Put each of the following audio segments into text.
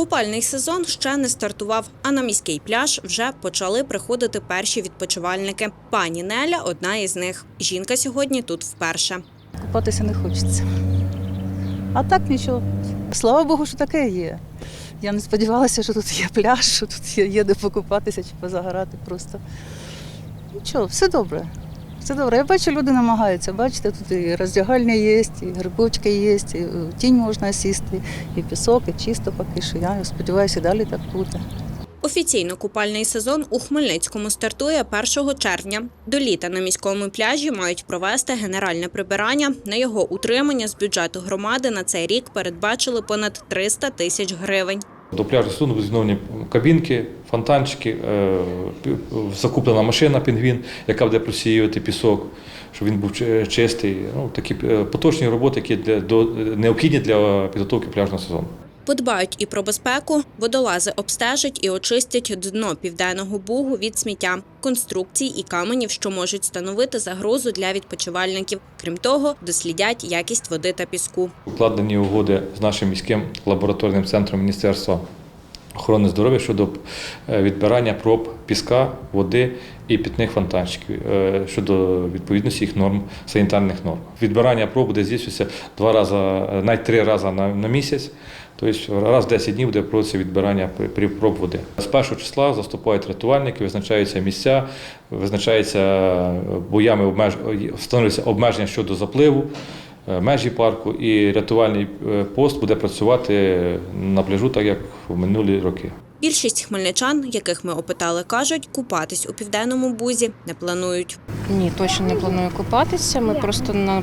Купальний сезон ще не стартував, а на міський пляж вже почали приходити перші відпочивальники. Пані Неля одна із них. Жінка сьогодні тут вперше. Купатися не хочеться. А так нічого. Слава Богу, що таке є. Я не сподівалася, що тут є пляж, що тут є, є де покупатися чи позагорати просто. Нічого, все добре. Все добре. Я бачу, люди намагаються. Бачите, тут і роздягальня є, і грибочки є, і тінь можна сісти, і пісок, і чисто поки що. Я сподіваюся, далі так буде. Офіційно купальний сезон у Хмельницькому стартує 1 червня. До літа на міському пляжі мають провести генеральне прибирання. На його утримання з бюджету громади на цей рік передбачили понад 300 тисяч гривень. До пляжу суду відновлені кабінки, фонтанчики, е, закуплена машина пінгвін, яка буде просіювати пісок, щоб він був чистий. Ну, такі е, поточні роботи, які для, необхідні для підготовки пляжного сезону. Подбають і про безпеку, водолази обстежать і очистять дно південного бугу від сміття, конструкцій і каменів, що можуть становити загрозу для відпочивальників. Крім того, дослідять якість води та піску. Укладені угоди з нашим міським лабораторним центром Міністерства охорони здоров'я щодо е, відбирання проб піска, води і питних фонтанчиків е, щодо відповідності їх норм, санітарних норм. Відбирання проб буде здійснюватися два рази, е, навіть три рази на, на місяць. Тобто раз в 10 днів буде проводитися відбирання проб води. З першого числа заступають рятувальники, визначаються місця, визначаються боями обмеж... встановлюються обмеження щодо запливу межі парку, і рятувальний е, пост буде працювати на пляжу, так як в минулі роки. Більшість хмельничан, яких ми опитали, кажуть, купатись у південному бузі не планують. Ні, точно не планую купатися. Ми просто на,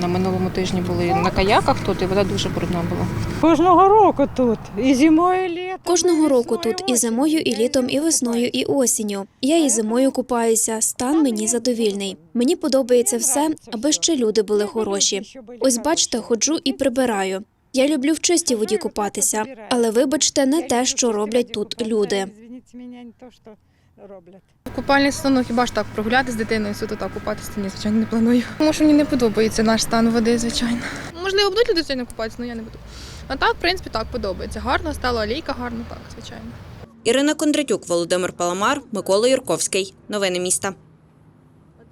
на минулому тижні були на каяках тут, і вода дуже брудна була. Кожного року тут і зимою, і літом. Кожного року тут і зимою, і літом, і весною, і осінню. Я і зимою купаюся. Стан мені задовільний. Мені подобається все, аби ще люди були хороші. Ось бачите, ходжу і прибираю. Я люблю в чистій воді купатися, але вибачте, не те, що роблять тут люди. Купальний сезон, ну хіба ж так прогуляти з дитиною, суто так купатися, ні, звичайно, не планую. Тому що мені не подобається наш стан води, звичайно. Можливо, будуть люди сьогодні купатися, але я не буду. А так, в принципі, так подобається. Гарно стало, алейка гарно, так, звичайно. Ірина Кондратюк, Володимир Паламар, Микола Юрковський. Новини міста.